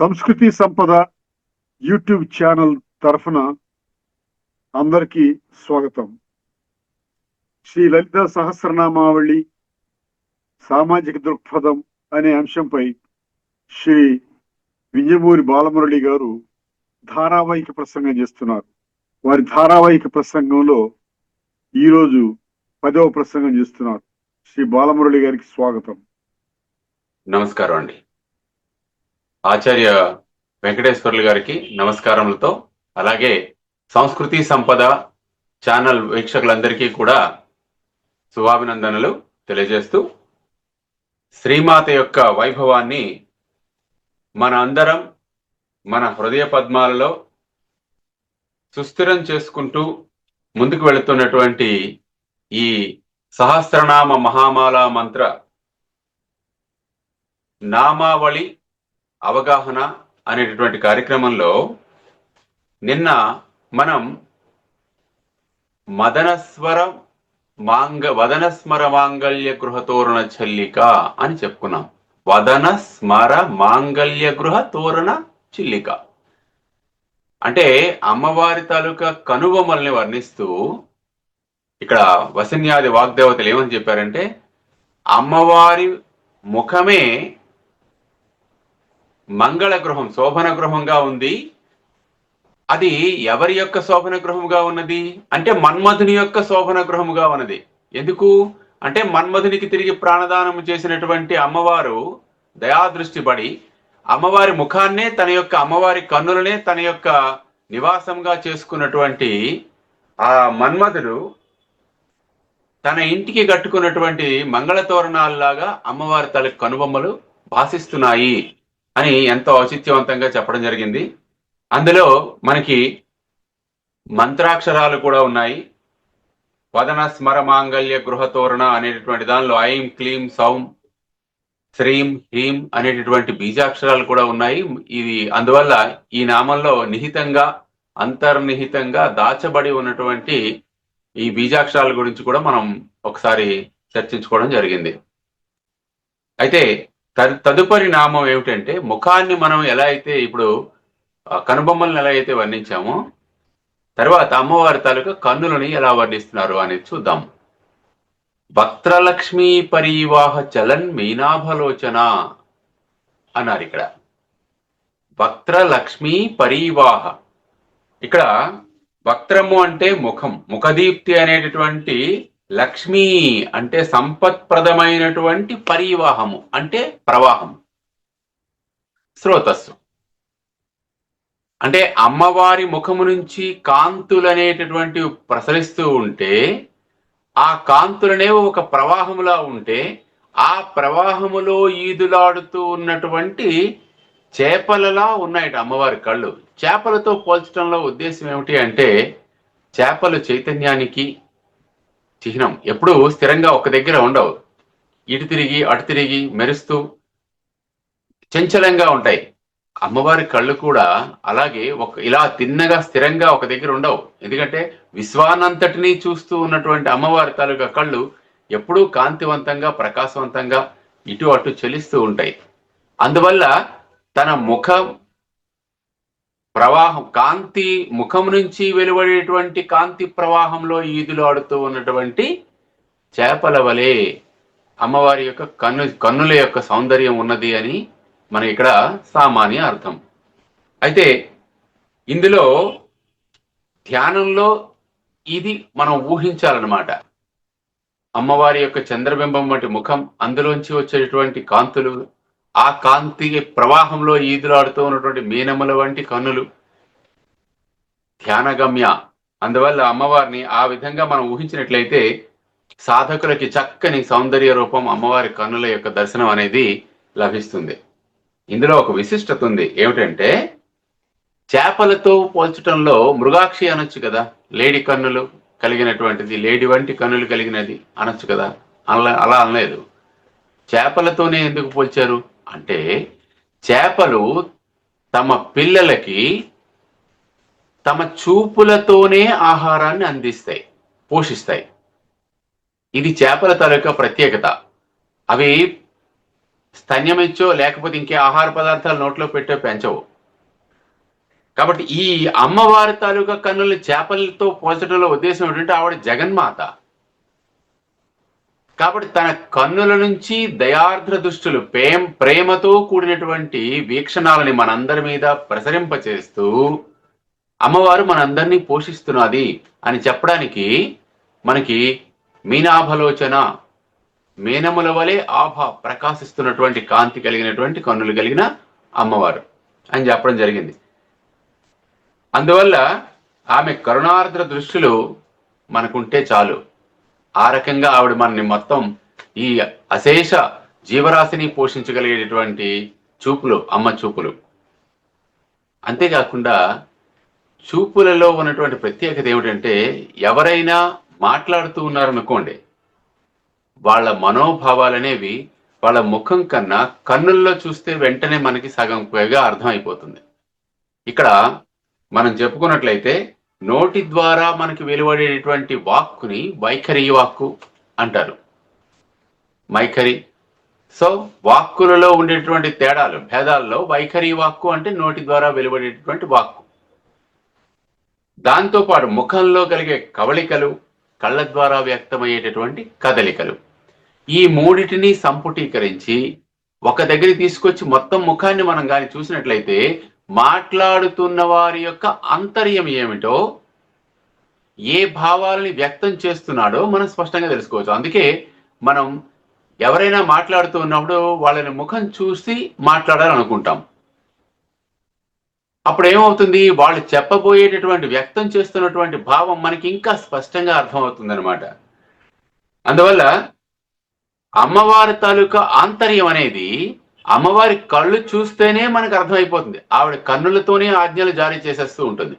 సంస్కృతి సంపద YouTube channel తరఫున అందరికీ స్వాగతం. శ్రీ లలిత సహస్రనామావళి సామాజిక దృక్పథం అనే అంశంపై శ్రీ వింజమూరి బాలమురళి గారు ధారావాహిక ప్రసంగం చేస్తున్నారు. వారి ధారావాహిక ప్రసంగంలో ఈరోజు పదవ ప్రసంగం చేస్తున్నారు. శ్రీ బాలమురళి గారికి స్వాగతం. నమస్కారం అండి. ఆచార్య వెంకటేశ్వర్లు గారికి నమస్కారములతో అలాగే సంస్కృతి సంపద ఛానల్ వీక్షకులందరికీ కూడా శుభాభినందనలు తెలియజేస్తూ శ్రీమాత యొక్క వైభవాన్ని మన అందరం మన హృదయ పద్మాలలో సుస్థిరం చేసుకుంటూ ముందుకు వెళుతున్నటువంటి ఈ సహస్రనామ మహామాల మంత్ర నామావళి అవగాహన అనేటటువంటి కార్యక్రమంలో నిన్న మనం మదనస్వర మాంగ వదనస్మర మాంగళ్య గృహతోరణ చల్లిక అని చెప్పుకున్నాం. వదన స్మర మాంగళ్య గృహ తోరణ చిల్లిక. అంటే అమ్మవారి తాలూకా కనుబొమ్మల్ని వర్ణిస్తూ ఇక్కడ వసన్యాది వాగ్దేవతలు ఏమని చెప్పారంటే అమ్మవారి ముఖమే మంగళ గృహం శోభన గృహంగా ఉంది. అది ఎవరి యొక్క శోభన గృహంగా ఉన్నది? అంటే మన్మధుని యొక్క శోభన గృహంగా ఉన్నది. ఎందుకు? అంటే మన్మధునికి తిరిగి ప్రాణదానం చేసినటువంటి అమ్మవారు దయాదృష్టి పడి అమ్మవారి ముఖాన్నే తన యొక్క అమ్మవారి కన్నులనే తన యొక్క నివాసంగా చేసుకున్నటువంటి ఆ మన్మధుడు తన ఇంటికి కట్టుకున్నటువంటి మంగళ తోరణాల్లాగా అమ్మవారి తల కనుబొమ్మలు భాసిస్తున్నాయి అని ఎంతో ఔచిత్యవంతంగా చెప్పడం జరిగింది. అందులో మనకి మంత్రాక్షరాలు కూడా ఉన్నాయి. వదన స్మర మాంగళ్య గృహతోరణ అనేటటువంటి దానిలో ఐం క్లీం సౌం శ్రీం హ్రీం అనేటటువంటి బీజాక్షరాలు కూడా ఉన్నాయి. ఇది అందువల్ల ఈ నామంలో నిహితంగా అంతర్నిహితంగా దాచబడి ఉన్నటువంటి ఈ బీజాక్షరాల గురించి కూడా మనం ఒకసారి చర్చించుకోవడం జరిగింది. అయితే తదుపరి నామం ఏమిటంటే ముఖాన్ని మనం ఎలా అయితే ఇప్పుడు కనుబొమ్మల్ని కనుబొమ్మలను ఎలా అయితే వర్ణించామో తర్వాత అమ్మవారి తాలూకా కన్నులని ఎలా వర్ణిస్తున్నారు అనేది చూద్దాం. భక్త్రలక్ష్మీ పరివాహ చలన్ మీనాభలోచన అన్నారు ఇక్కడ. భక్త్రలక్ష్మీ పరివాహ. ఇక్కడ వక్త్రము అంటే ముఖం ముఖదీప్తి అనేటటువంటి లక్ష్మి అంటే సంపత్ప్రదమైనటువంటి పరివాహము అంటే ప్రవాహం. స్రోతస్సు అంటే అమ్మవారి ముఖము నుంచి కాంతులు ప్రసరిస్తూ ఉంటే ఆ కాంతులనేవి ఒక ప్రవాహములా ఉంటే ఆ ప్రవాహములో ఈదులాడుతూ ఉన్నటువంటి చేపలలా ఉన్నాయట అమ్మవారి కళ్ళు. చేపలతో పోల్చడంలో ఉద్దేశం ఏమిటి అంటే చేపలు చైతన్యానికి చిహ్నం. ఎప్పుడూ స్థిరంగా ఒక దగ్గర ఉండవు. ఇటు తిరిగి అటు తిరిగి మెరుస్తూ చంచలంగా ఉంటాయి. అమ్మవారి కళ్ళు కూడా అలాగే ఒక ఇలా తిన్నగా స్థిరంగా ఒక దగ్గర ఉండవు. ఎందుకంటే విశ్వానంతటినీ చూస్తూ ఉన్నటువంటి అమ్మవారి తాలూకా కళ్ళు ఎప్పుడూ కాంతివంతంగా ప్రకాశవంతంగా ఇటు అటు చెలిస్తూ ఉంటాయి. అందువల్ల తన ముఖం ప్రవాహం కాంతి ముఖం నుంచి వెలువడేటువంటి కాంతి ప్రవాహంలో ఈదులాడుతూ ఉన్నటువంటి చేపల వలె అమ్మవారి యొక్క కన్ను కన్నుల యొక్క సౌందర్యం ఉన్నది అని మన ఇక్కడ సామాన్య అర్థం. అయితే ఇందులో ధ్యానంలో ఇది మనం ఊహించాలన్నమాట. అమ్మవారి యొక్క చంద్రబింబం వంటి ముఖం అందులోంచి వచ్చేటువంటి కాంతులు ఆ కాంతి ప్రవాహంలో ఈదులాడుతూ ఉన్నటువంటి మీనముల వంటి కన్నులు. ధ్యానగమ్య. అందువల్ల అమ్మవారిని ఆ విధంగా మనం ఊహించినట్లయితే సాధకులకి చక్కని సౌందర్య రూపం అమ్మవారి కన్నుల యొక్క దర్శనం అనేది లభిస్తుంది. ఇందులో ఒక విశిష్టత ఉంది. ఏమిటంటే చేపలతో పోల్చటంలో మృగాక్షి అనొచ్చు కదా. లేడి కన్నులు కలిగినటువంటిది లేడి వంటి కన్నులు కలిగినది అనొచ్చు కదా. అలా అలా అనలేదు. చేపలతోనే ఎందుకు పోల్చారు? అంటే చేపలు తమ పిల్లలకి తమ చూపులతోనే ఆహారాన్ని అందిస్తాయి పోషిస్తాయి. ఇది చేపల తాలూకా ప్రత్యేకత. అవి స్తన్యమిచ్చో లేకపోతే ఇంకే ఆహార పదార్థాలు నోట్లో పెట్టో పెంచవు. కాబట్టి ఈ అమ్మవారి తాలూకా కన్నులు చేపలతో పోల్చడంలో ఉద్దేశం ఏంటంటే ఆవిడ జగన్మాత. కాబట్టి తన కన్నుల నుంచి దయార్ద్ర దుష్టులు ప్రేమ ప్రేమతో కూడినటువంటి వీక్షణాలని మనందరి మీద ప్రసరింపచేస్తూ అమ్మవారు మనందరినీ పోషిస్తున్నది అని చెప్పడానికి మనకి మీనాభలోచన మీనముల వలె ఆభ ప్రకాశిస్తున్నటువంటి కాంతి కలిగినటువంటి కన్నులు కలిగిన అమ్మవారు అని చెప్పడం జరిగింది. అందువల్ల ఆమె కరుణార్ద్ర దృష్టిలో మనకుంటే చాలు. ఆ రకంగా ఆవిడ మనని మొత్తం ఈ అశేష జీవరాశిని పోషించగలిగేటటువంటి చూపులు అమ్మ చూపులు. అంతేకాకుండా చూపులలో ఉన్నటువంటి ప్రత్యేకత ఏమిటంటే ఎవరైనా మాట్లాడుతూ ఉన్నారనుకోండి వాళ్ళ మనోభావాలనేవి వాళ్ళ ముఖం కన్నా కన్నుల్లో చూస్తే వెంటనే మనకి సగం పైగా అర్థమైపోతుంది. ఇక్కడ మనం చెప్పుకున్నట్లయితే నోటి ద్వారా మనకి వెలువడేటువంటి వాక్కుని వైఖరి వాక్కు అంటారు. మైఖరి సో వాక్కులలో ఉండేటువంటి తేడాలు భేదాల్లో వైఖరి వాక్కు అంటే నోటి ద్వారా వెలువడేటటువంటి వాక్కు. దాంతో పాటు ముఖంలో కలిగే కవళికలు కళ్ళ ద్వారా వ్యక్తమయ్యేటటువంటి కదలికలు. ఈ మూడిటిని సంపుటీకరించి ఒక దగ్గర తీసుకొచ్చి మొత్తం ముఖాన్ని మనం కానీ చూసినట్లయితే మాట్లాడుతున్న వారి యొక్క అంతర్యం ఏమిటో ఏ భావాలని వ్యక్తం చేస్తున్నాడో మనం స్పష్టంగా తెలుసుకోవచ్చు. అందుకే మనం ఎవరైనా మాట్లాడుతూ ఉన్నప్పుడు వాళ్ళని ముఖం చూసి మాట్లాడాలనుకుంటాం. అప్పుడు ఏమవుతుంది? వాళ్ళు చెప్పబోయేటటువంటి వ్యక్తం చేస్తున్నటువంటి భావం మనకి ఇంకా స్పష్టంగా అర్థమవుతుంది అనమాట అందువల్ల అమ్మవారి తాలూకా ఆంతర్యం అనేది అమ్మవారి కళ్ళు చూస్తేనే మనకు అర్థమైపోతుంది. ఆవిడ కన్నులతోనే ఆజ్ఞలు జారీ చేసేస్తూ ఉంటుంది.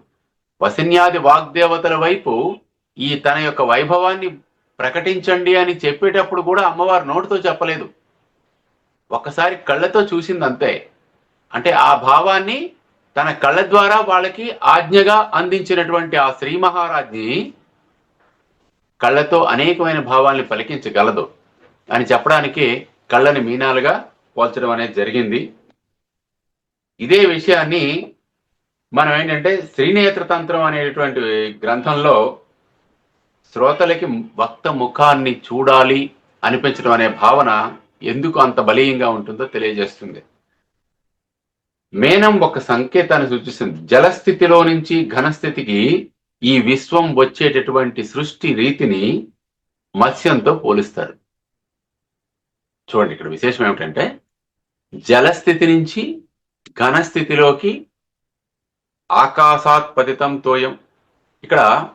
వసిన్యాది వాగ్దేవతల వైపు ఈ తన యొక్క వైభవాన్ని ప్రకటించండి అని చెప్పేటప్పుడు కూడా అమ్మవారు నోటితో చెప్పలేదు. ఒక్కసారి కళ్ళతో చూసింది అంతే అంటే ఆ భావాన్ని తన కళ్ళ ద్వారా వాళ్ళకి ఆజ్ఞగా అందించినటువంటి ఆ శ్రీ మహారాజ్ని కళ్ళతో అనేకమైన భావాల్ని పలికించగలదు. అని చెప్పడానికి కళ్ళని మీనాలుగా పోల్చడం అనేది జరిగింది. ఇదే విషయాన్ని మనం ఏంటంటే శ్రీనేత్ర తంత్రం అనేటువంటి గ్రంథంలో శ్రోతలకి వక్త ముఖాన్ని చూడాలి అనిపించడం అనే భావన ఎందుకు అంత బలీయంగా ఉంటుందో తెలియజేస్తుంది. మేనం ఒక సంకేతాన్ని సూచిస్తుంది. జలస్థితిలో నుంచి ఘనస్థితికి ఈ విశ్వం వచ్చేటటువంటి సృష్టి రీతిని మత్స్యంతో పోలుస్తారు. చూడండి ఇక్కడ విశేషం ఏమిటంటే జలస్థితి నుంచి ఘనస్థితిలోకి ఆకాశాత్ పతితం తోయం. ఇక్కడ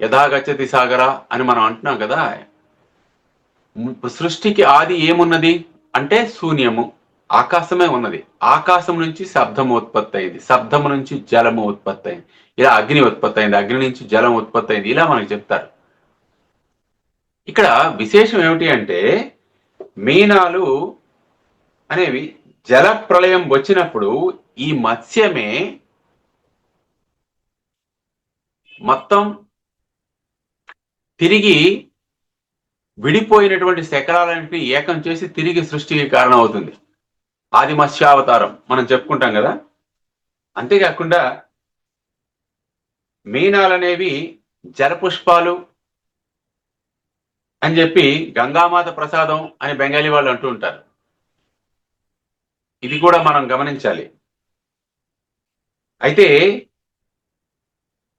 యథాగచ్చతి సాగర అని మనం అంటున్నాం కదా. సృష్టికి ఆది ఏమున్నది? అంటే శూన్యము. ఆకాశమే ఉన్నది. ఆకాశం నుంచి శబ్దము ఉత్పత్తి అయింది శబ్దము నుంచి జలము ఉత్పత్తి అయింది ఇలా అగ్ని ఉత్పత్తి అయింది అగ్ని నుంచి జలం ఉత్పత్తి అయింది ఇలా మనకు చెప్తారు. ఇక్కడ విశేషం ఏమిటి అంటే మీనాలు అనేవి జల ప్రళయం వచ్చినప్పుడు ఈ మత్స్యమే మొత్తం తిరిగి విడిపోయినటువంటి శకరాలన్నింటినీ ఏకం చేసి తిరిగి సృష్టికి కారణం అవుతుంది ఆది మత్స్యావతారం మనం చెప్పుకుంటాం కదా? అంతేకాకుండా మీనాలనేవి జలపుష్పాలు అని చెప్పి గంగామాత ప్రసాదం అని బెంగాలీ వాళ్ళు అంటూ ఉంటారు. ఇది కూడా మనం గమనించాలి. అయితే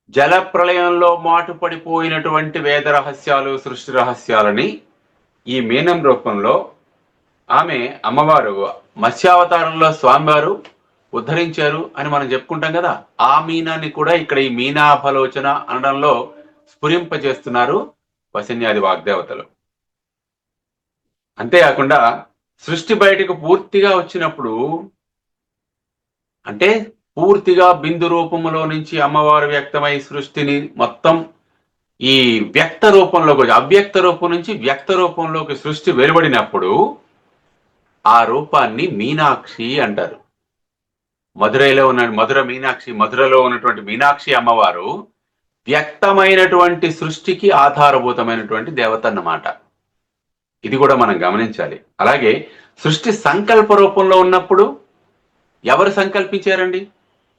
జల ప్రళయంలో మాటుపడిపోయినటువంటి వేద రహస్యాలు సృష్టి రహస్యాలని ఈ మీనం రూపంలో ఆమె అమ్మవారు మత్స్యావతారంలో స్వామివారు ఉద్ధరించారు అని మనం చెప్పుకుంటాం కదా. ఆ మీనాన్ని కూడా ఇక్కడ ఈ మీనాఫలోచన అనడంలో స్ఫురింపజేస్తున్నారు వసిన్యాది వాగ్దేవతలు. అంతేకాకుండా సృష్టి బయటకు పూర్తిగా వచ్చినప్పుడు అంటే పూర్తిగా బిందు రూపంలో నుంచి అమ్మవారు వ్యక్తమై సృష్టిని మొత్తం ఈ వ్యక్త రూపంలోకి వచ్చి అవ్యక్త రూపం నుంచి వ్యక్త రూపంలోకి సృష్టి వెలువడినప్పుడు ఆ రూపాన్ని మీనాక్షి అంటారు. మధురైలో ఉన్న మధుర మీనాక్షి మధురలో ఉన్నటువంటి మీనాక్షి అమ్మవారు వ్యక్తమైనటువంటి సృష్టికి ఆధారభూతమైనటువంటి దేవత అన్నమాట. ఇది కూడా మనం గమనించాలి. అలాగే సృష్టి సంకల్ప రూపంలో ఉన్నప్పుడు ఎవరు సంకల్పించారండి?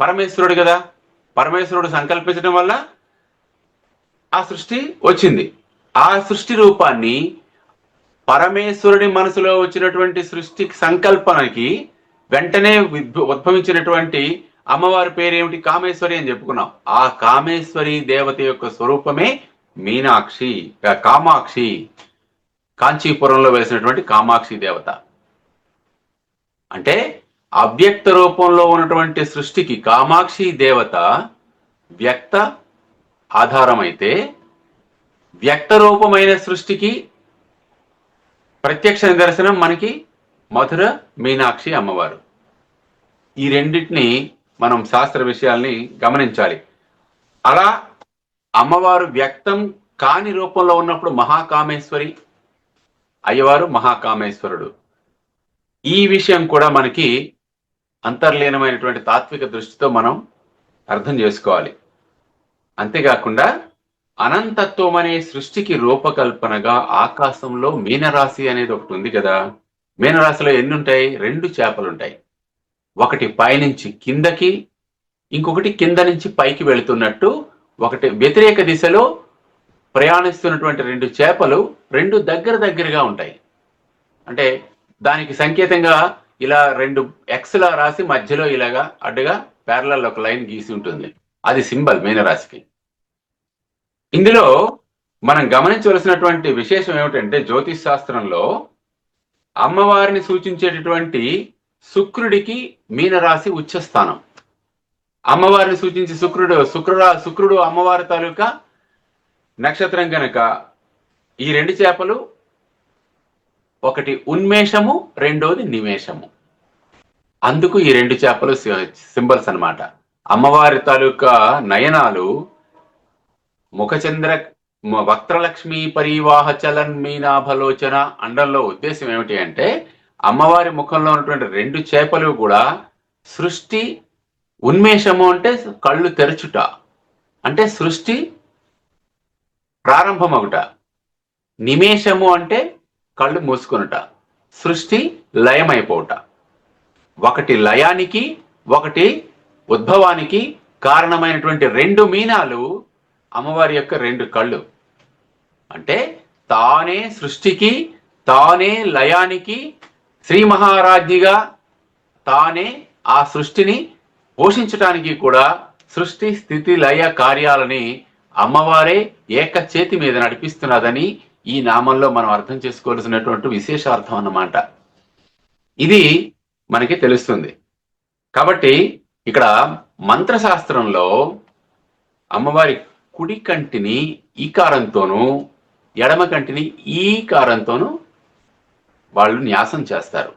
పరమేశ్వరుడు కదా. పరమేశ్వరుడు సంకల్పించడం వల్ల ఆ సృష్టి వచ్చింది. ఆ సృష్టి రూపాన్ని పరమేశ్వరుడి మనసులో వచ్చినటువంటి సృష్టి సంకల్పనకి వెంటనే ఉద్భ- ఉద్భవించినటువంటి అమ్మవారి పేరేమిటి? కామేశ్వరి అని చెప్పుకున్నాం. ఆ కామేశ్వరి దేవత యొక్క స్వరూపమే మీనాక్షి కామాక్షి. కాంచీపురంలో వేసినటువంటి కామాక్షి దేవత. అంటే అవ్యక్త రూపంలో ఉన్నటువంటి సృష్టికి కామాక్షి దేవత వ్యక్త ఆధారమైతే వ్యక్త రూపమైన సృష్టికి ప్రత్యక్ష నిదర్శనం మనకి మధుర మీనాక్షి అమ్మవారు. ఈ రెండింటిని మనం శాస్త్ర విషయాల్ని గమనించాలి. అలా అమ్మవారు వ్యక్తం కాని రూపంలో ఉన్నప్పుడు మహాకామేశ్వరి అయ్యవారు మహాకామేశ్వరుడు. ఈ విషయం కూడా మనకి అంతర్లీనమైనటువంటి తాత్విక దృష్టితో మనం అర్థం చేసుకోవాలి. అంతేకాకుండా అనంతత్వం అనే సృష్టికి రూపకల్పనగా ఆకాశంలో మీనరాశి అనేది ఒకటి ఉంది కదా. మీనరాశిలో ఎన్ని ఉంటాయి రెండు చేపలు ఉంటాయి ఒకటి పైనుంచి కిందకి ఇంకొకటి కింద నుంచి పైకి వెళుతున్నట్టు ఒకటి వ్యతిరేక దిశలో ప్రయాణిస్తున్నటువంటి రెండు చేపలు రెండు దగ్గర దగ్గరగా ఉంటాయి. అంటే దానికి సంకేతంగా ఇలా రెండు ఎక్స్లా రాసి మధ్యలో ఇలాగా అడ్డుగా ప్యారలల్ ఒక లైన్ గీసి ఉంటుంది. అది సింబల్ మీనరాశికి ఇందులో మనం గమనించవలసినటువంటి విశేషం ఏమిటంటే జ్యోతిష్ శాస్త్రంలో అమ్మవారిని సూచించేటటువంటి శుక్రుడికి మీనరాశి ఉచ్చస్థానం. అమ్మవారిని సూచించి శుక్రుడు శుక్రుడు శుక్రుడు అమ్మవారి తాలూకా నక్షత్రం కనుక ఈ రెండు చేపలు ఒకటి ఉన్మేషము రెండోది నిమేషము. అందుకు ఈ రెండు చేపలు సింబల్స్ అనమాట అమ్మవారి తాలూకా నయనాలు ముఖచంద్ర వక్రలక్ష్మి వక్త్రలక్ష్మి పరివాహ చలన్ మీనాభలోచన అండంలో ఉద్దేశం ఏమిటి అంటే అమ్మవారి ముఖంలో ఉన్నటువంటి రెండు చేపలు కూడా సృష్టి ఉన్మేషము అంటే కళ్ళు తెరచుట. అంటే సృష్టి ప్రారంభమగుట. నిమేషము అంటే కళ్ళు మూసుకొనుట. సృష్టి లయమైపోవుట. ఒకటి లయానికి ఒకటి ఉద్భవానికి కారణమైనటువంటి రెండు మీనాలు అమ్మవారి యొక్క రెండు కళ్ళు. అంటే తానే సృష్టికి తానే లయానికి శ్రీ మహారాజ్ఞిగా తానే ఆ సృష్టిని పోషించటానికి కూడా సృష్టి స్థితి లయ కార్యాలని అమ్మవారే ఏక చేతి మీద నడిపిస్తున్నదని ఈ నామంలో మనం అర్థం చేసుకోవాల్సినటువంటి విశేషార్థం అన్నమాట. ఇది మనకి తెలుస్తుంది. కాబట్టి ఇక్కడ మంత్రశాస్త్రంలో అమ్మవారి కుడి కంటిని ఈకారంతోనూ ఎడమ కంటిని ఈకారంతోనూ వాళ్ళు న్యాసం చేస్తారు.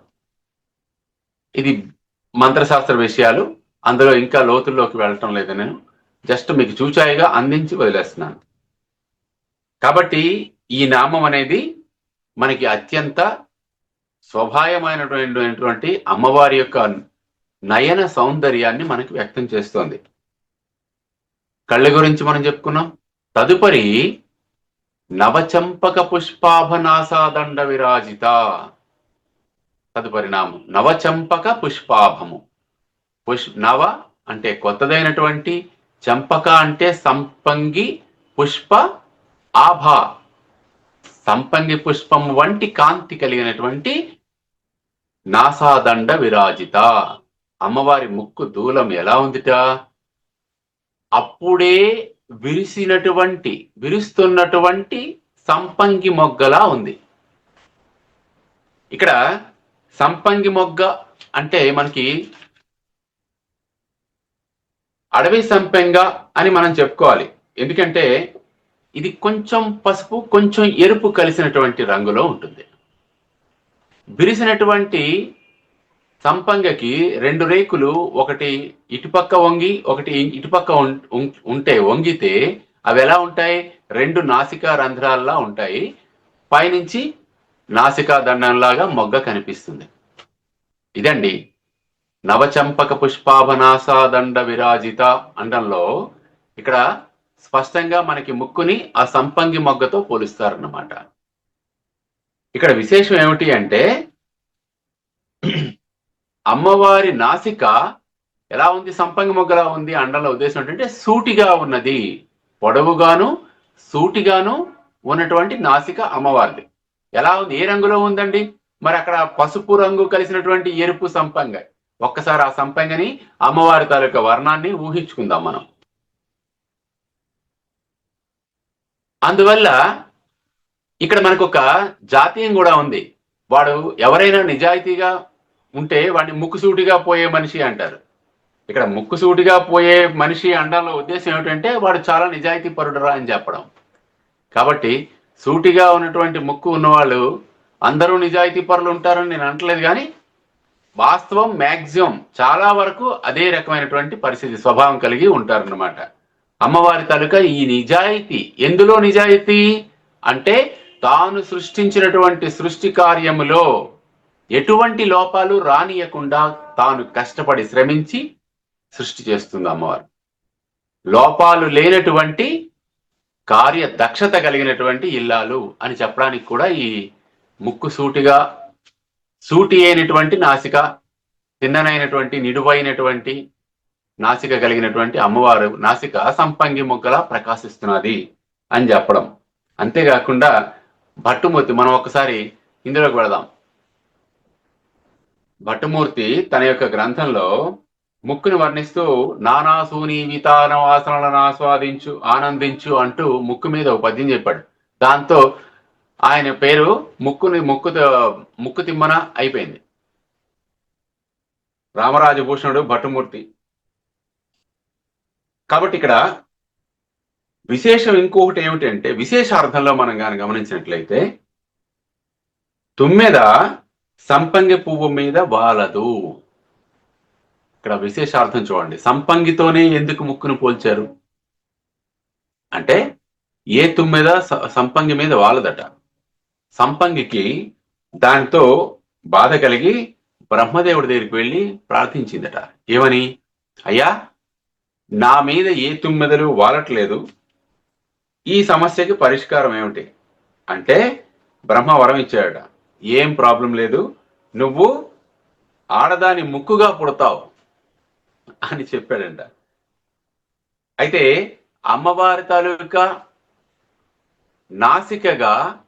ఇది మంత్రశాస్త్ర విషయాలు. అందులో ఇంకా లోతుల్లోకి వెళ్ళటం లేదు నేను. జస్ట్ మీకు చూచాయిగా అందించి వదిలేస్తున్నాను. కాబట్టి ఈ నామం అనేది మనకి అత్యంత స్వభాయమైనటువంటి అమ్మవారి యొక్క నయన సౌందర్యాన్ని మనకి వ్యక్తం చేస్తోంది. కళ్ళ గురించి మనం చెప్పుకున్నాం. తదుపరి నవచంపక పుష్పాభనాసాదండ విరాజిత. తదుపరి నామం నవచంపక పుష్పాభము. పుష్ నవ అంటే కొత్తదైనటువంటి చంపక అంటే సంపంగి పుష్ప ఆభ. సంపంగి పుష్పం వంటి కాంతి కలిగినటువంటి నాసాదండ విరాజిత. అమ్మవారి ముక్కు దూలం ఎలా ఉందిట? అప్పుడే విరిసినటువంటి విరుస్తున్నటువంటి సంపంగి మొగ్గలా ఉంది. ఇక్కడ సంపంగి మొగ్గ అంటే మనకి అడవి సంపెంగ అని మనం చెప్పుకోవాలి. ఎందుకంటే ఇది కొంచెం పసుపు కొంచెం ఎరుపు కలిసినటువంటి రంగులో ఉంటుంది. బిరిసినటువంటి సంపంగకి రెండు రేకులు ఒకటి ఇటుపక్క వంగి ఒకటి ఇటుపక్క ఉం- ఉం- ఉంటే వంగితే అవి ఎలా ఉంటాయి? రెండు నాసికా రంధ్రాల్లా ఉంటాయి. పైనుంచి నాసికా దండంలాగా మొగ్గ కనిపిస్తుంది. ఇదండి నవచంపక పుష్పాభనాసాదండ విరాజిత అండంలో ఇక్కడ స్పష్టంగా మనకి ముక్కుని ఆ సంపంగి మొగ్గతో పోలుస్తారన్నమాట. ఇక్కడ విశేషం ఏమిటి అంటే అమ్మవారి నాసిక ఎలా ఉంది సంపంగి మొగ్గలా ఉంది అండంలో ఉద్దేశం ఏంటంటే సూటిగా ఉన్నది పొడవుగాను సూటిగాను ఉన్నటువంటి నాసిక అమ్మవారిది. ఎలా ఉంది ఏ రంగులో ఉందండి? మరి అక్కడ పసుపు రంగు కలిసినటువంటి ఎరుపు సంపంగ. ఒక్కసారి ఆ సంపంగిని అమ్మవారి తాలూకా వర్ణాన్ని ఊహించుకుందాం మనం. అందువల్ల ఇక్కడ మనకు ఒక జాతీయం కూడా ఉంది. వాడు ఎవరైనా నిజాయితీగా ఉంటే వాడిని ముక్కుసూటిగా పోయే మనిషి అంటారు. ఇక్కడ ముక్కుసూటిగా పోయే మనిషి అండంలో ఉద్దేశం ఏమిటంటే వాడు చాలా నిజాయితీ పరుడరా అని చెప్పడం. కాబట్టి సూటిగా ఉన్నటువంటి ముక్కు ఉన్నవాళ్ళు అందరూ నిజాయితీ పరులు ఉంటారని నేను అంటలేదు కానీ వాస్తవం మ్యాక్సిమం చాలా వరకు అదే రకమైనటువంటి పరిస్థితి స్వభావం కలిగి ఉంటారన్నమాట. అమ్మవారి తాలూకా ఈ నిజాయితీ. ఎందులో నిజాయితీ? అంటే తాను సృష్టించినటువంటి సృష్టి కార్యములో ఎటువంటి లోపాలు రానియకుండా తాను కష్టపడి శ్రమించి సృష్టి చేస్తుంది అమ్మవారు. లోపాలు లేనటువంటి కార్య దక్షత కలిగినటువంటి ఇల్లాలు అని చెప్పడానికి కూడా ఈ ముక్కు సూటిగా సూటి అయినటువంటి నాసిక తిన్ననైనటువంటి నిడువైనటువంటి నాసిక కలిగినటువంటి అమ్మవారు నాసిక సంపంగి మొగ్గలా ప్రకాశిస్తున్నది అని చెప్పడం. అంతేకాకుండా భట్టుమూర్తి మనం ఒకసారి ఇందులోకి వెళదాం. భట్టుమూర్తి తన యొక్క గ్రంథంలో ముక్కుని వర్ణిస్తూ నానాసూని వితాన వాసనలను ఆస్వాదించు ఆనందించు అంటూ ముక్కు మీద ఒక పద్యం చెప్పాడు. దాంతో ఆయన పేరు ముక్కుని ముక్కు ముక్కు తిమ్మన అయిపోయింది. రామరాజభూషణుడు భట్టుమూర్తి కాబట్టి ఇక్కడ విశేషం ఇంకొకటి ఏమిటంటే విశేషార్థంలో మనం కానీ గమనించినట్లయితే తుమ్మెద సంపంగి పువ్వు మీద వాలదు. ఇక్కడ విశేషార్థం చూడండి. సంపంగితోనే ఎందుకు ముక్కును పోల్చారు? అంటే ఏ తుమ్మెద సంపంగి మీద వాలదట? సంపంగికి దానితో బాధ కలిగి బ్రహ్మదేవుడి దగ్గరికి వెళ్ళి ప్రార్థించిందట. ఏమని? అయ్యా నా మీద ఏ తుమ్మెదలు వాలట్లేదు. ఈ సమస్యకి పరిష్కారం ఏమిటి? అంటే బ్రహ్మ వరం ఇచ్చాడట. ఏం ప్రాబ్లం లేదు. నువ్వు ఆడదాని ముక్కుగా పుడతావు అని చెప్పాడంట. అయితే అమ్మవారి తాలూకా నాసికగా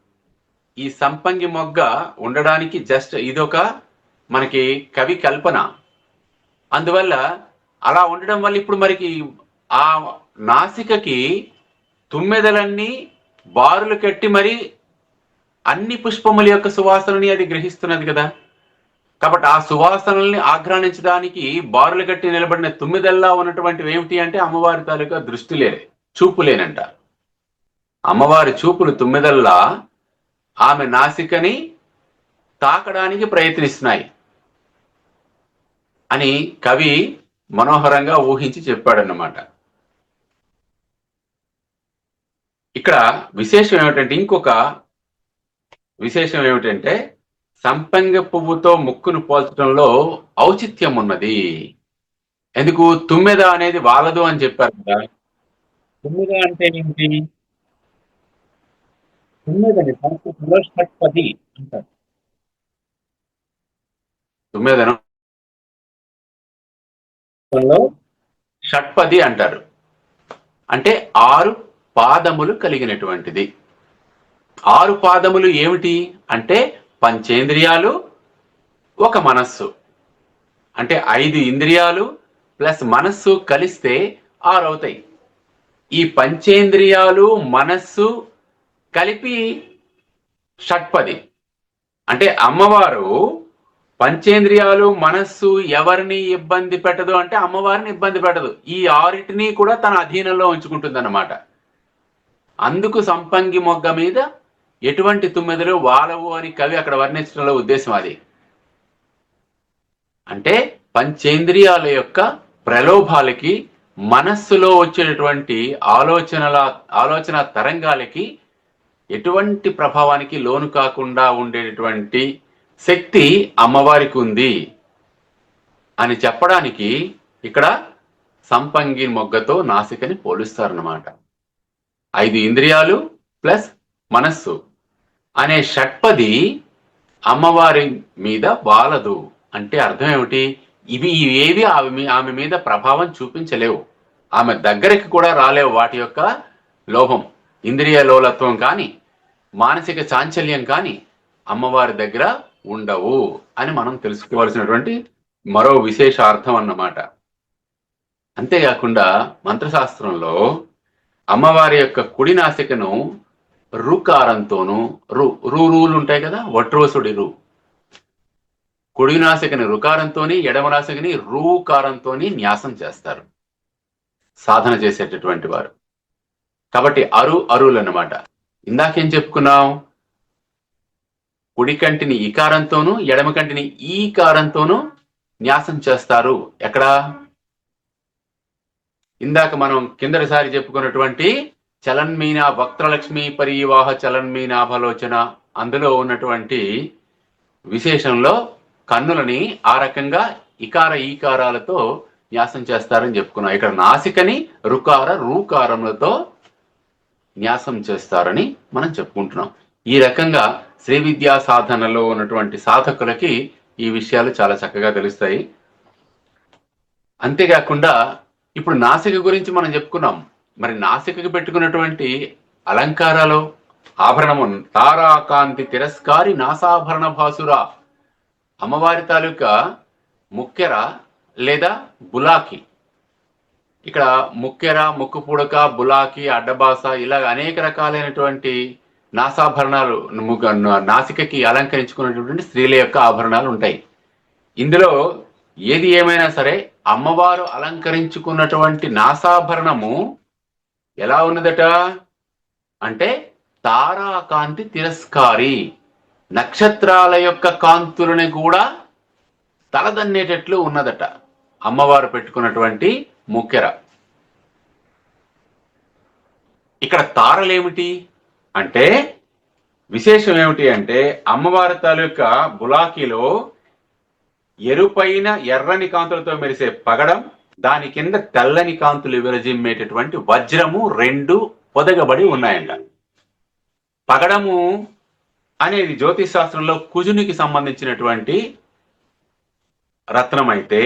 ఈ సంపంగి మొగ్గ ఉండడానికి జస్ట్ ఇదొక మనకి కవి కల్పన. అందువల్ల అలా ఉండడం వల్ల ఇప్పుడు మరికి ఆ నాసికకి తుమ్మెదలన్నీ బారులు కట్టి మరి అన్ని పుష్పముల యొక్క సువాసనని అది గ్రహిస్తున్నది కదా. కాబట్టి ఆ సువాసనల్ని ఆగ్రహించడానికి బారులు కట్టి నిలబడిన తుమ్మిదల్లా ఉన్నటువంటివి ఏమిటి అంటే అమ్మవారి తాలూకా దృష్టి లేని చూపు లేనంట. అమ్మవారి చూపులు తుమ్మిదల్లా ఆమె నాసికని తాకడానికి ప్రయత్నిస్తున్నాయి అని కవి మనోహరంగా ఊహించి చెప్పాడన్నమాట. ఇక్కడ విశేషం ఏమిటంటే ఇంకొక విశేషం ఏమిటంటే సంపంగ పువ్వుతో ముక్కును పోల్చడంలో ఔచిత్యం ఉన్నది. ఎందుకు? తుమ్మెద అనేది వాలదు అని చెప్పారు కదా తుమ్మెద అంటే ఏంటి? తుమ్మెదని సంస్కృతంలో షట్పది అంటారు. తుమ్మెదను షట్పది అంటారు. అంటే ఆరు పాదములు కలిగినటువంటిది. ఆరు పాదములు ఏమిటి? అంటే పంచేంద్రియాలు ఒక మనస్సు. అంటే ఐదు ఇంద్రియాలు ప్లస్ మనస్సు కలిస్తే ఆరు అవుతాయి ఈ పంచేంద్రియాలు మనస్సు కలిపి షట్పది. అంటే అమ్మవారు పంచేంద్రియాలు మనస్సు ఎవరిని ఇబ్బంది పెట్టదు అంటే అమ్మవారిని ఇబ్బంది పెట్టదు. ఈ ఆరిటిని కూడా తన అధీనంలో ఉంచుకుంటుంది అందుకు సంపంగి మొగ్గ మీద ఎటువంటి తుమ్మెదలు వాలవు అని కవి అక్కడ వర్ణించడంలో ఉద్దేశం అది. అంటే పంచేంద్రియాల యొక్క ప్రలోభాలకి మనస్సులో వచ్చేటటువంటి ఆలోచనల ఆలోచన తరంగాలకి ఎటువంటి ప్రభావానికి లోను కాకుండా ఉండేటటువంటి శక్తి అమ్మవారికి ఉంది అని చెప్పడానికి ఇక్కడ సంపంగి మొగ్గతో నాసికని పోలుస్తారన్నమాట. ఐదు ఇంద్రియాలు ప్లస్ మనస్సు అనే షట్పది అమ్మవారి మీద వాలదు. అంటే అర్థం ఏమిటి? ఇవి ఇవేవి ఆమె ఆమె మీద ప్రభావం చూపించలేవు. ఆమె దగ్గరికి కూడా రాలేవు వాటి యొక్క లోభం. ఇంద్రియ లోలత్వం కానీ మానసిక చాంచల్యం కానీ అమ్మవారి దగ్గర ఉండవు అని మనం తెలుసుకోవాల్సినటువంటి మరో విశేషార్థం అన్నమాట. అంతేకాకుండా మంత్రశాస్త్రంలో అమ్మవారి యొక్క కుడి నాసికను రుకారంతోనూ రు రు రూలు ఉంటాయి కదా వట్రోసుడి రు. కుడి నాసికని రుకారంతోని ఎడమ నాసికని రూకారంతోని న్యాసం చేస్తారు. సాధన చేసేటటువంటి వారు. కాబట్టి అరు అరువులు అన్నమాట. ఇందాకేం చెప్పుకున్నాం కుడి కంటిని ఈకారంతోనూ ఎడమ కంటిని ఈకారంతోనూ న్యాసం చేస్తారు. ఎక్కడ? ఇందాక మనం కిందటిసారి చెప్పుకున్నటువంటి చలన్మీన వక్త్రలక్ష్మి పరివాహ చలన్మీనాభలోచన అందులో ఉన్నటువంటి విశేషంలో కన్నులని ఆ రకంగా ఇకార ఈకారాలతో న్యాసం చేస్తారని చెప్పుకున్నాం. ఇక్కడ నాసికని రుకార రూకారములతో న్యాసం చేస్తారని మనం చెప్పుకుంటున్నాం. ఈ రకంగా శ్రీ విద్యా సాధనలో ఉన్నటువంటి సాధకులకి ఈ విషయాలు చాలా చక్కగా తెలుస్తాయి. అంతేకాకుండా ఇప్పుడు నాసిక గురించి మనం చెప్పుకున్నాం. మరి నాసికకి పెట్టుకున్నటువంటి అలంకారాలు ఆభరణము తారాకాంతి తిరస్కారి నాసాభరణ భాసురా అమ్మవారి తాలూకా ముక్కెర లేదా బులాకి ఇక్కడ ముక్కెర ముక్కు పుడక బులాకి అడ్డబాస ఇలా అనేక రకాలైనటువంటి నాసాభరణాలు నాసికకి అలంకరించుకున్నటువంటి స్త్రీల యొక్క ఆభరణాలు ఉంటాయి. ఇందులో ఏది ఏమైనా సరే అమ్మవారు అలంకరించుకున్నటువంటి నాసాభరణము ఎలా ఉన్నదట? అంటే తారాకాంతి తిరస్కారి. నక్షత్రాల యొక్క కాంతులని కూడా తలదన్నేటట్లు ఉన్నదట. అమ్మవారు పెట్టుకున్నటువంటి ముక్కెర. ఇక్కడ తారలేమిటి అంటే విశేషం ఏమిటి అంటే అమ్మవారి తాలూకా బులాకీలో ఎరుపైన ఎర్రని కాంతులతో మెరిసే పగడం దాని కింద తెల్లని కాంతులు విరజిమ్మేటటువంటి వజ్రము రెండు పొదగబడి ఉన్నాయంట. పగడము అనేది జ్యోతిష్ శాస్త్రంలో కుజునికి సంబంధించినటువంటి రత్నం అయితే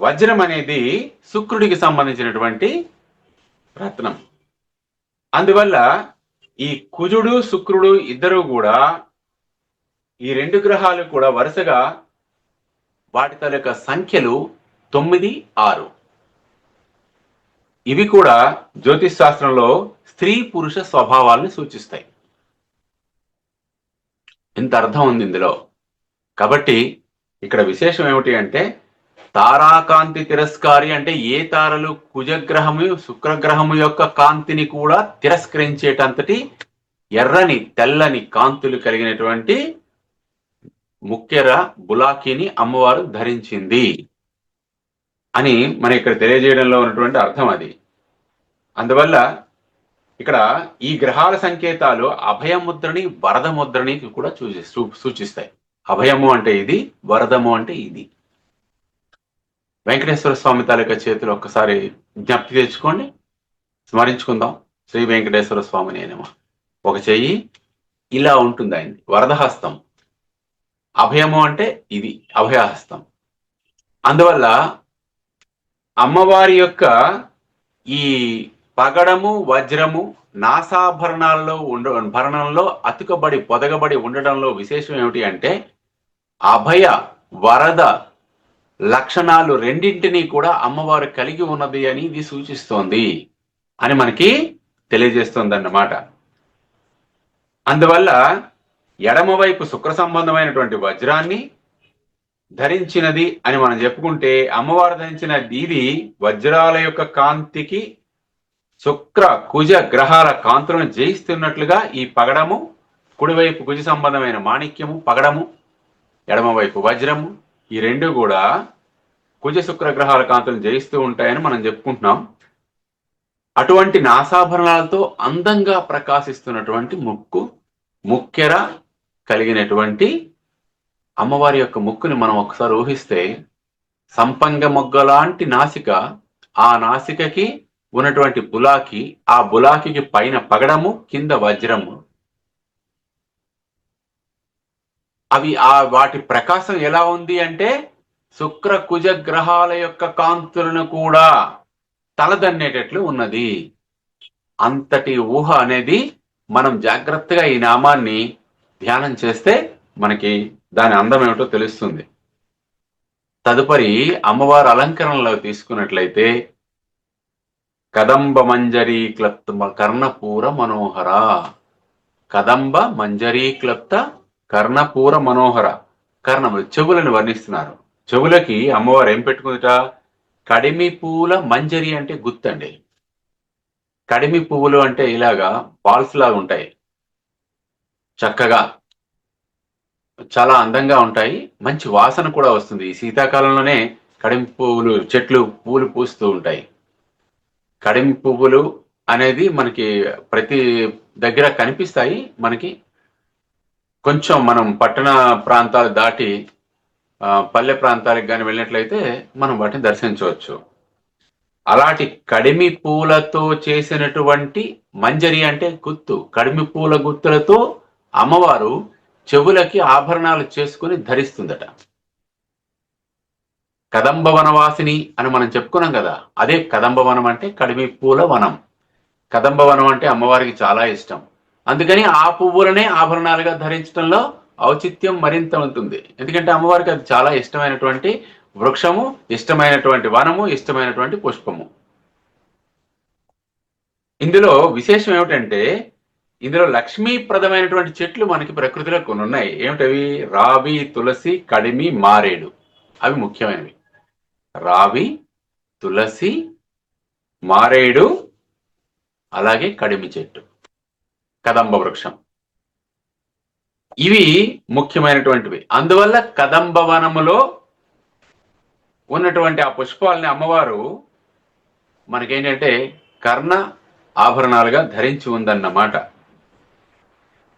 వజ్రం అనేది శుక్రుడికి సంబంధించినటువంటి రత్నం. అందువల్ల ఈ కుజుడు శుక్రుడు ఇద్దరు కూడా ఈ రెండు గ్రహాలు కూడా వరుసగా వాటి తాలూకా సంఖ్యలు తొమ్మిది ఆరు. ఇవి కూడా జ్యోతిష్ శాస్త్రంలో స్త్రీ పురుష స్వభావాలను సూచిస్తాయి. ఇంత అర్థం ఉంది ఇందులో. కాబట్టి ఇక్కడ విశేషం ఏమిటి అంటే తారాకాంతి తిరస్కారి అంటే ఏ తారలు కుజగ్రహము శుక్రగ్రహము యొక్క కాంతిని కూడా తిరస్కరించేటంతటి ఎర్రని తెల్లని కాంతులు కలిగినటువంటి ముఖ్యర బులాకీని అమ్మవారు ధరించింది అని మన ఇక్కడ తెలియజేయడంలో ఉన్నటువంటి అర్థం అది. అందువల్ల ఇక్కడ ఈ గ్రహాల సంకేతాలు అభయముద్రని వరద ముద్రని కూడా సూచి సూచిస్తాయి. అభయము అంటే ఇది వరదము అంటే ఇది. వెంకటేశ్వర స్వామి తాలూకా చేతులు ఒక్కసారి జ్ఞప్తి తెచ్చుకోండి. స్మరించుకుందాం. శ్రీ వెంకటేశ్వర స్వామి నేనేమో ఒక చెయ్యి ఇలా ఉంటుంది ఆయన వరదహస్తం. అభయము అంటే ఇది అభయహస్తం. అందువల్ల అమ్మవారి యొక్క ఈ పగడము వజ్రము నాసాభరణాల్లో ఉండ భరణంలో అతుకబడి పొదగబడి ఉండడంలో విశేషం ఏమిటి అంటే అభయ వరద లక్షణాలు రెండింటినీ కూడా అమ్మవారు కలిగి ఉన్నది అని ఇది సూచిస్తోంది అని మనకి తెలియజేస్తుంది అన్నమాట అందువల్ల ఎడమవైపు శుక్ర సంబంధమైనటువంటి వజ్రాన్ని ధరించినది అని మనం చెప్పుకుంటే అమ్మవారు ధరించిన ఇది వజ్రాల యొక్క కాంతికి శుక్ర కుజ గ్రహాల కాంతులను జయిస్తున్నట్లుగా ఈ పగడము కుడివైపు కుజ సంబంధమైన మాణిక్యము పగడము ఎడమవైపు వజ్రము ఈ రెండు కూడా కుజ శుక్ర గ్రహాల కాంతులను జయిస్తూ ఉంటాయని మనం చెప్పుకుంటున్నాం. అటువంటి నాసాభరణాలతో అందంగా ప్రకాశిస్తున్నటువంటి ముక్కు ముక్కెర కలిగినటువంటి అమ్మవారి యొక్క ముక్కుని మనం ఒకసారి ఊహిస్తే సంపంగ మొగ్గ లాంటి నాసిక ఆ నాసికకి ఉన్నటువంటి బులాకి ఆ బులాకికి పైన పగడము కింద వజ్రము. అవి ఆ వాటి ప్రకాశం ఎలా ఉంది అంటే శుక్ర కుజ గ్రహాల యొక్క కాంతులను కూడా తలదన్నేటట్లు ఉన్నది. అంతటి ఊహ అనేది మనం జాగ్రత్తగా ఈ నామాన్ని ధ్యానం చేస్తే మనకి దాని అందం ఏమిటో తెలుస్తుంది. తదుపరి అమ్మవారి అలంకరణలో తీసుకున్నట్లయితే కదంబ మంజరీ క్లప్త కర్ణపూర మనోహర. కదంబ మంజరీ క్లప్త కర్ణపూర మనోహర. కర్ణములు చెవులను వర్ణిస్తున్నారు. చెవులకి అమ్మవారు ఏం పెట్టుకుందిట? కడిమి పూల మంజరి అంటే గుత్తండి కడిమి పువ్వులు అంటే ఇలాగా బాల్స్ లాగా ఉంటాయి. చక్కగా చాలా అందంగా ఉంటాయి. మంచి వాసన కూడా వస్తుంది. ఈ శీతాకాలంలోనే కడిమి పువ్వులు చెట్లు పువ్వులు పూస్తూ ఉంటాయి. కడిమి పువ్వులు అనేది మనకి ప్రతి దగ్గర కనిపిస్తాయి. మనకి కొంచెం మనం పట్టణ ప్రాంతాలు దాటి పల్లె ప్రాంతాలకు కానీ వెళ్ళినట్లయితే మనం వాటిని దర్శించవచ్చు. అలాంటి కడిమి పూలతో చేసినటువంటి మంజరి అంటే గుత్తు. కడిమి పూల గుత్తులతో అమ్మవారు చెవులకి ఆభరణాలు చేసుకుని ధరిస్తుందట. కదంబ వనవాసిని అని మనం చెప్పుకున్నాం కదా అదే కదంబ వనం అంటే కడిమి పూల వనం. కదంబ వనం అంటే అమ్మవారికి చాలా ఇష్టం. అందుకని ఆ పువ్వులనే ఆభరణాలుగా ధరించడంలో ఔచిత్యం మరింత ఉంటుంది. ఎందుకంటే అమ్మవారికి అది చాలా ఇష్టమైనటువంటి వృక్షము ఇష్టమైనటువంటి వనము ఇష్టమైనటువంటి పుష్పము. ఇందులో విశేషం ఏమిటంటే ఇందులో లక్ష్మీప్రదమైనటువంటి చెట్లు మనకి ప్రకృతిలో కొన్ని ఉన్నాయి ఏమిటవి రావి తులసి కడిమి మారేడు. అవి ముఖ్యమైనవి. రావి తులసి మారేడు అలాగే కడిమి చెట్టు. కదంబ వృక్షం. ఇవి ముఖ్యమైనటువంటివి. అందువల్ల కదంబ వనములో ఉన్నటువంటి ఆ పుష్పాలని అమ్మవారు మనకేంటంటే కర్ణ ఆభరణాలుగా ధరించి ఉందన్నమాట.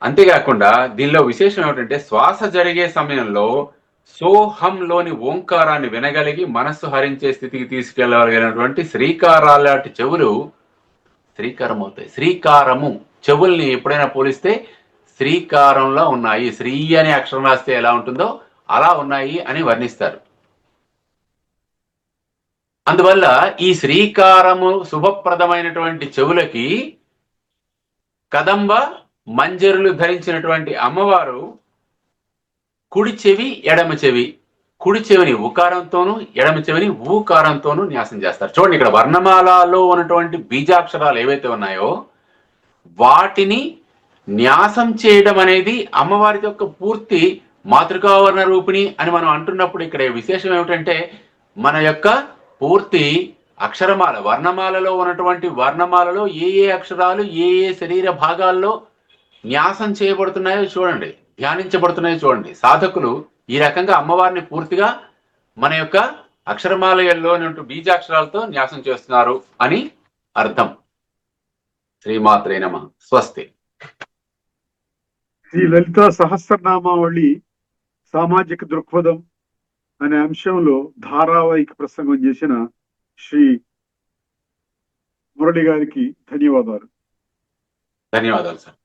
అంతేకాకుండా దీనిలో విశేషం ఏమిటంటే శ్వాస జరిగే సమయంలో సోహంలోని ఓంకారాన్ని వినగలిగి మనస్సు హరించే స్థితికి తీసుకెళ్ళగలిగినటువంటి శ్రీకారాలాంటి చెవులు శ్రీకారం అవుతాయి శ్రీకారము. చెవుల్ని ఎప్పుడైనా పోలిస్తే శ్రీకారంలో ఉన్నాయి. శ్రీ అనే అక్షరం రాస్తే ఎలా ఉంటుందో అలా ఉన్నాయి అని వర్ణిస్తారు. అందువల్ల ఈ శ్రీకారము శుభప్రదమైనటువంటి చెవులకి కదంబ మంజరులు ధరించినటువంటి అమ్మవారు కుడి చెవి ఎడమ చెవి. కుడి చెవిని ఉకారంతోనూ ఎడమ చెవిని ఊకారంతోనూ న్యాసం చేస్తారు. చూడండి ఇక్కడ వర్ణమాలలో ఉన్నటువంటి బీజాక్షరాలు ఏవైతే ఉన్నాయో వాటిని న్యాసం చేయడం అనేది అమ్మవారి యొక్క పూర్తి మాతృకావర్ణ రూపిణి అని మనం అంటున్నప్పుడు ఇక్కడ విశేషం ఏమిటంటే మన యొక్క పూర్తి అక్షరమాల వర్ణమాలలో ఉన్నటువంటి వర్ణమాలలో ఏ ఏ అక్షరాలు ఏ ఏ శరీర భాగాల్లో న్యాసం చేయబడుతున్నాయో చూడండి ధ్యానించబడుతున్నాయో చూడండి. సాధకులు ఈ రకంగా అమ్మవారిని పూర్తిగా మన యొక్క అక్షరమాలయంలో బీజాక్షరాలతో న్యాసం చేస్తున్నారు అని అర్థం. శ్రీమాత్రే నమ. స్వస్తి. శ్రీ లలిత సహస్రనామావళి సామాజిక దృక్పథం అనే అంశంలో ధారావాహిక ప్రసంగం చేసిన శ్రీ మురళి గారికి ధన్యవాదాలు. ధన్యవాదాలు సార్.